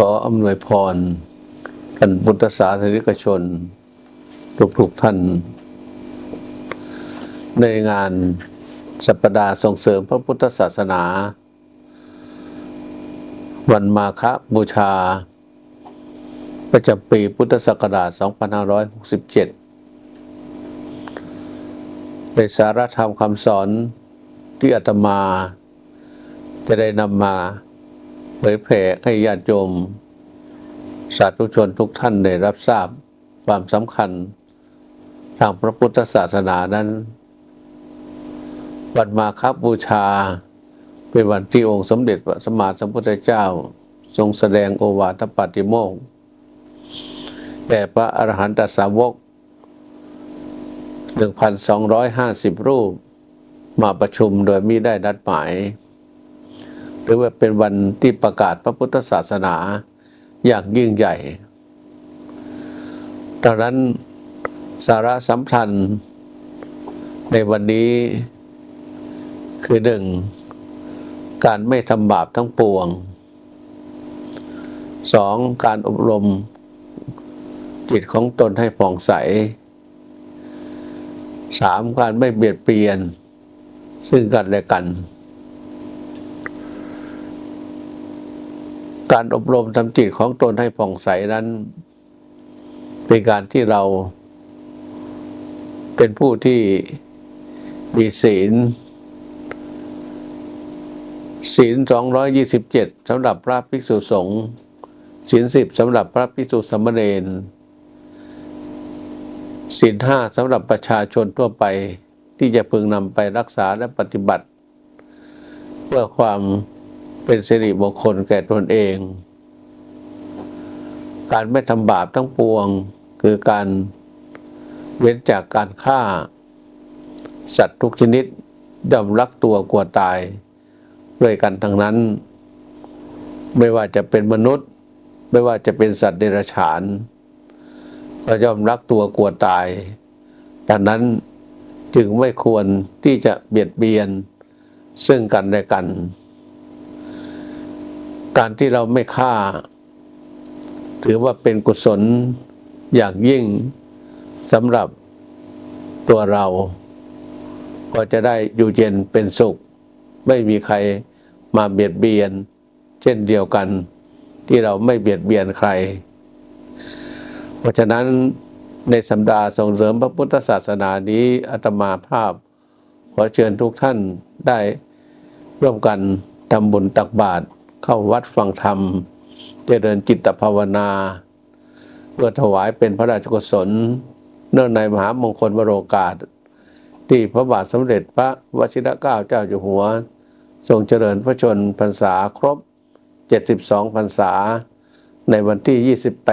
ขออำนวยพรท่านพุทธศาสนิกชน ทุกๆท่าน ในงานสัปดาห์ส่งเสริมพระพุทธศาสนา วันมาฆบูชา ประจำปีพุทธศักราช 2567 ในสารธรรมคำสอนที่อาตมาจะได้นำมา เผยแผ่ให้ญาติโยม สาธุชนทุกท่านได้รับทราบความสำคัญ ทางพระพุทธศาสนานั้นวันมาคับบูชา เป็นวันที่องค์สมเด็จพระสัมมาสัมพุทธเจ้า ทรงแสดงโอวาทปาติโมกแก่พระอรหันตสาวก 1,250 รูป มาประชุมโดยมิได้นัดหมาย หรือว่าเป็นวันที่ประกาศพระพุทธศาสนาอย่างยิ่งใหญ่ดังนั้นสาระสำคัญในวันนี้คือหนึ่งการไม่ทำบาปทั้งปวงสองการอบรมจิตของตนให้ผ่องใสสามการไม่เบียดเบียน ซึ่งกันและกัน การอบรมทำจิตของตนให้ผ่องใสนั้น เป็นการที่เรา เป็นผู้ที่มีศีล ศีล 227สำหรับพระภิกษุสงฆ์ศีลสิบสำหรับพระภิกษุสมเณรศีลห้าสำหรับประชาชนทั่วไปที่จะพึงนำไปรักษาและปฏิบัติ เพื่อความ เป็นสิริมงคลแก่ตนเอง การไม่ทำบาปทั้งปวง คือการเว้นจากการฆ่า สัตว์ทุกชนิดย่อมรักตัวกลัวตาย ด้วยกันทั้งนั้น ไม่ว่าจะเป็นมนุษย์ ไม่ว่าจะเป็นสัตว์เดรัจฉานก็ย่อมรักตัวกลัวตายดังนั้นจึงไม่ควรที่จะเบียดเบียนซึ่งกันและกัน การที่เราไม่ฆ่า ถือว่าเป็นกุศลอย่างยิ่งสำหรับตัวเรา ก็จะได้อยู่เย็นเป็นสุข ไม่มีใครมาเบียดเบียน เช่นเดียวกันที่เราไม่เบียดเบียนใคร เพราะฉะนั้นในสัปดาห์ส่งเสริมพระพุทธศาสนานี้อาตมาภาพ ขอเชิญทุกท่านได้ร่วมกันทำบุญตักบาตร เข้าวัดฟังธรรม เจริญจิตภาวนา เพื่อถวายเป็นพระราชกุศล เนื่องในมหามงคลวโรกาส ที่พระบาทสมเด็จพระวชิรเกล้าเจ้าอยู่หัว ทรงเจริญพระชนพรรษาครบ 72 พรรษา ในวันที่ 28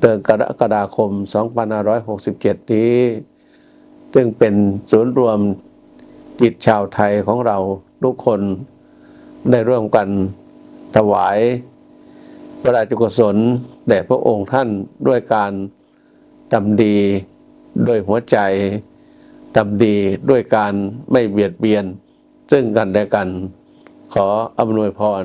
เดือนกรกฎาคม 2567 นี้ ซึ่งเป็นศูนย์รวมจิตชาวไทยของเราทุกคน ได้ร่วมกันถวายพระราชกุศลแด่พระองค์ท่านด้วยการทำดีด้วยหัวใจทำดีด้วยการไม่เบียดเบียน ซึ่งกันและกัน ขออำนวยพร